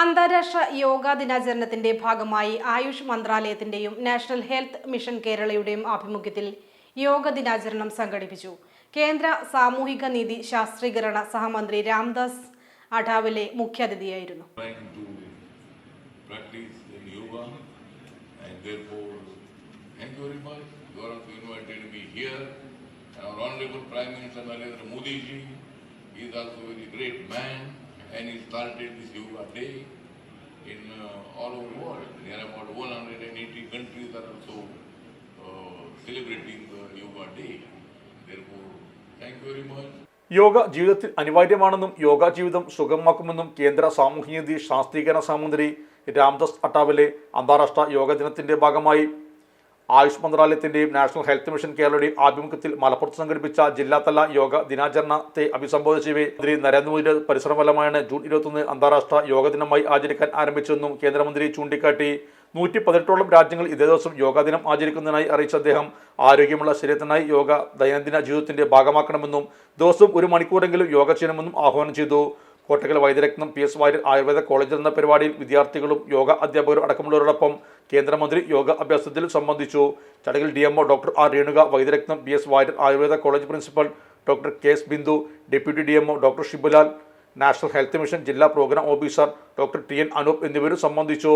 അന്താരാഷ്ട്ര യോഗാ ദിനാചരണത്തിന്റെ ഭാഗമായി ആയുഷ് മന്ത്രാലയത്തിന്റെയും നാഷണൽ ഹെൽത്ത് മിഷൻ കേരളയുടെയും ആഭിമുഖ്യത്തിൽ യോഗ ദിനാചരണം സംഘടിപ്പിച്ചു കേന്ദ്ര സാമൂഹിക നീതി ശാസ്ത്രീകരണ സഹമന്ത്രി Ramdas അഠാവലെ മുഖ്യാതിഥിയായിരുന്നു. Our Honorable Prime Minister Narendra Modi ji is also a great man and he started this yoga day in uh, all over the world. There are about 180 countries are also uh, celebrating the yoga day. Therefore, thank you very much. Yoga ജീവിതത്തിൽ അനിവാര്യമാണെന്നും യോഗ ജീവിതം സുഗമമാക്കുമെന്നും കേന്ദ്ര സാമൂഹ്യനീതി ശാസ്ത്രീകരണ സഹമന്ത്രി രാംദാസ് അട്ടാവലെ അന്താരാഷ്ട്ര യോഗ ദിനത്തിന്റെ ഭാഗമായി ആയുഷ് മന്ത്രാലയത്തിന്റെയും നാഷണൽ ഹെൽത്ത് മിഷൻ കേരളയുടെയും ആഭിമുഖ്യത്തിൽ മലപ്പുറത്ത് സംഘടിപ്പിച്ച ജില്ലാതല യോഗ ദിനാചരണത്തെ അഭിസംബോധന ചെയ്യവേ മന്ത്രി നരേന്ദ്രമോദിയുടെ പരിശ്രമഫലമായാണ് ജൂൺ ഇരുപത്തൊന്ന് അന്താരാഷ്ട്ര യോഗ ദിനമായി ആചരിക്കാൻ ആരംഭിച്ചതെന്നും കേന്ദ്രമന്ത്രി ചൂണ്ടിക്കാട്ടി. നൂറ്റി പതിനെട്ടോളം രാജ്യങ്ങൾ ഇതേ ദിവസം യോഗാ ദിനം ആചരിക്കുന്നതിനായി അറിയിച്ച അദ്ദേഹം ആരോഗ്യമുള്ള ശരീരത്തിനായി യോഗ ദൈനംദിന ജീവിതത്തിന്റെ ഭാഗമാക്കണമെന്നും ദിവസം ഒരു മണിക്കൂറെങ്കിലും യോഗ ചെയ്യണമെന്നും ആഹ്വാനം ചെയ്തു. കോട്ടക്കൽ വൈദ്യരത്നം പി എസ് വാര്യർ ആയുർവേദ കോളേജിൽ എന്ന പരിപാടിയിൽ വിദ്യാർത്ഥികളും യോഗ അധ്യാപകരും അടക്കമുള്ളവരോടൊപ്പം കേന്ദ്രമന്ത്രി യോഗ അഭ്യാസത്തിൽ സംബന്ധിച്ചു. ചടങ്ങിൽ D M O doctor R Renuka Vaidyaratnam B S Varier Ayurveda college principal doctor K S Bindu deputy D M O doctor Shibulal national health mission ജില്ലാ programme officer doctor T N Anoop എന്നിവരും സംബന്ധിച്ചു.